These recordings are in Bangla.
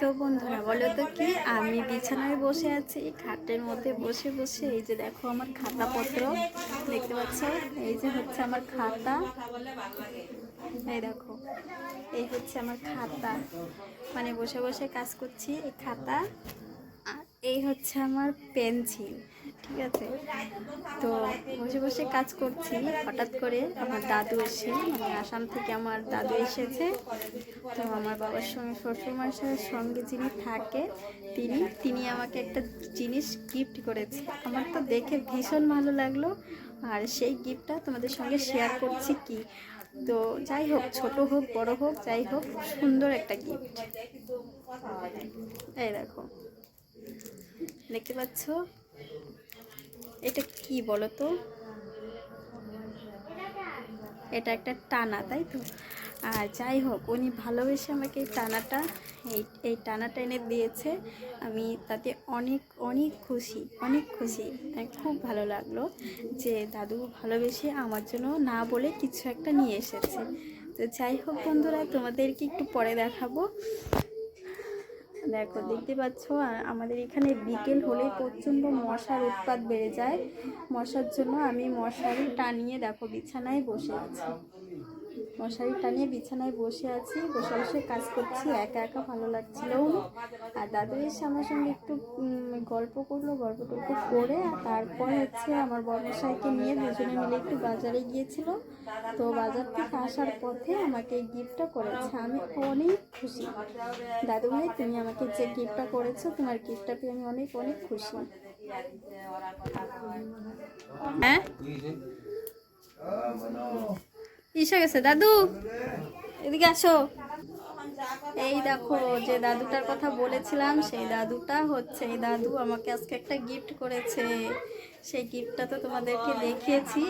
তো বন্ধুরা, বলো তো কি? আমি বিছানায় বসে আছি, খাটের মধ্যে বসে বসে। এই যে দেখো আমার খাতাপত্র, দেখতে পাচ্ছ? এই যে হচ্ছে আমার খাতা। এই দেখো, এই হচ্ছে আমার খাতা। মানে বসে বসে কাজ করছি এই খাতা। আর এই হচ্ছে আমার পেন্সিল। ঠিক আছে? তো বসে বসে কাজ করছি। হঠাৎ করে আমার দাদু এসে মানে আসাম থেকে আমার দাদু এসেছে। তো আমার বাবার সঙ্গে শ্বশুরমশাইয়ের সঙ্গে যিনি থাকে, তিনি তিনি আমাকে একটা জিনিস গিফট করেছে। আমার তো দেখে ভীষণ ভালো লাগল। আর সেই গিফটটা তোমাদের সঙ্গে শেয়ার করছি কি? তো যাই হোক, ছোট হোক, বড় হোক, যাই হোক, সুন্দর একটা গিফট এই দেখো। দেখতে পাচ্ছ? এটা কি বলো তো এটা একটা টানা, তাই তো? আর যাই হোক, উনি ভালোবেসে আমাকে এই টানাটা, এই এই টানাটা এনে দিয়েছে। আমি তাতে অনেক অনেক খুশি অনেক খুশি। খুব ভালো লাগল যে দাদু ভালোবেসে আমার জন্য না বলে কিছু একটা নিয়ে এসেছে। তো যাই হোক বন্ধুরা, তোমাদেরকে একটু পরে দেখাবো। দেখো দেখতে পাচ্ছ? আমাদের এখানে বিকেল হলে প্রচণ্ড মশার উৎপাত বেড়ে যায়। মশার জন্য আমি মশারি টানিয়ে দেখো বিছানায় বসে আছি। মশারি টানিয়ে বিছানায় বসে আছি বসে বসে কাজ করছি একা একা ভালো লাগছিল। আর দাদু এসে আমার সঙ্গে একটু গল্প করল গল্প টল্প করে আর তারপর হচ্ছে আমার বর্মশাইকে নিয়ে দুজনে মিলে একটু বাজারে গিয়েছিল। তো বাজার থেকে আসার পথে আমাকে এই গিফটটা করেছে। আমি অনেক খুশি। দাদু ভাই তুমি আমাকে যে গিফটটা করেছ তোমার গিফটটা পেয়ে আমি অনেক অনেক খুশি। হ্যাঁ? এসে গেছে দাদু। এদিকে আসো। এই দেখো যে দাদুটার কথা বলেছিলাম সেই দাদুটা হচ্ছে এই দাদু আমাকে আজকে একটা গিফট করেছে। সেই গিফটটা তো তোমাদেরকে দেখিয়েছি।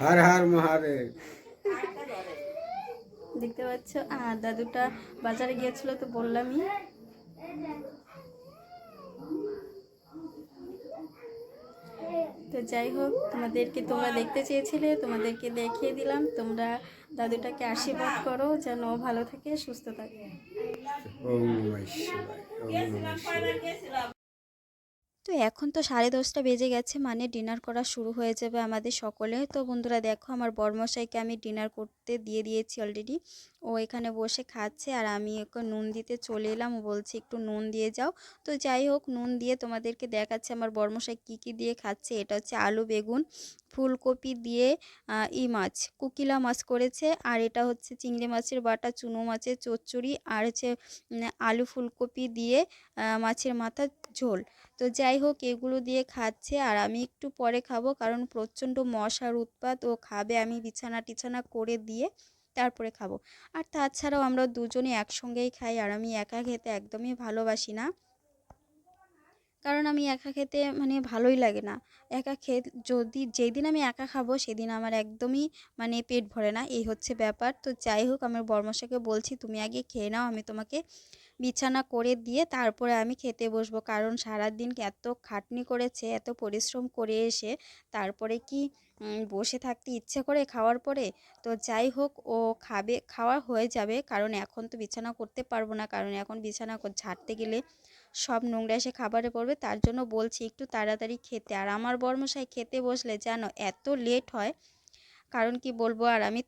হর হর মহাদেব। দেখতে পাচ্ছ? আর দাদুটা বাজারে গিয়েছিল তো বললামই। তো যাই হোক, তোমাদেরকে তোমরা দেখতে চেয়েছিলে, তোমাদেরকে দেখিয়ে দিলাম। তোমরা দাদুটাকে আশীর্বাদ করো, যেন ভালো থাকে, সুস্থ থাকে। তো এখন তো সাড়ে দশটা বেজে গেছে মানে ডিনার করা শুরু হয়ে যাবে আমাদের সকলে। তো বন্ধুরা, দেখো আমার বর্মশাইকে আমি ডিনার করতে দিয়ে দিয়েছি অলরেডি ও এখানে বসে খাচ্ছে আর আমি ওকে নুন দিতে চলে এলাম। ও বলছে, একটু নুন দিয়ে যাও। তো যাই হোক, নুন দিয়ে তোমাদেরকে দেখাচ্ছে আমার বর্মশাই কী কী দিয়ে খাচ্ছে। এটা হচ্ছে আলু বেগুন, ফুলকপি দিয়ে ই মাছ, কুকিলা মাছ করেছে। আর এটা হচ্ছে চিংড়ি মাছের বাটা, চুনো মাছের চচ্চড়ি আর হচ্ছে আলু ফুলকপি দিয়ে মাছের মাথা ঝোল। তো যাই হোক, এগুলো দিয়ে খাচ্ছে আর আমি একটু পরে খাব কারণ প্রচণ্ড মশার উৎপাত। ও খাবে আমি বিছানা টিছানা করে দিয়ে। তারপরে খাব। আর তাছাড়াও আমরা দুজনে একসঙ্গেই খাই আর আমি একা খেতে একদমই ভালোবাসি না। কারণ আমি একা খেতে মানে ভালোই লাগে না। একা খেয়ে যদি যেদিন আমি একা খাব সেদিন আমার একদমই মানে পেট ভরে না। এই হচ্ছে ব্যাপার। তো যাই হোক, আমার বর্মশাকে বলছি, তুমি আগে খেয়ে নাও, আমি তোমাকে বিছানা করে দিয়ে তারপরে আমি খেতে বসবো। কারণ সারাদিন এত খাটনি করেছে, এত পরিশ্রম করে এসে তারপরে কি বসে থাকতে ইচ্ছে করে খাওয়ার পরে? তো যাই হোক, ও খাবে, খাওয়া হয়ে যাবে। কারণ এখন তো বিছানা করতে পারব না। কারণ এখন বিছানা ঝাড়তে গেলে সব নোংরা এসে খাবারে পড়বে। তার জন্য বলছি একটু তাড়াতাড়ি খেতে। আর আমার বর্মশাই খেতে বসলে জানো এত লেট হয়, কারণ কি বলব? আর আমি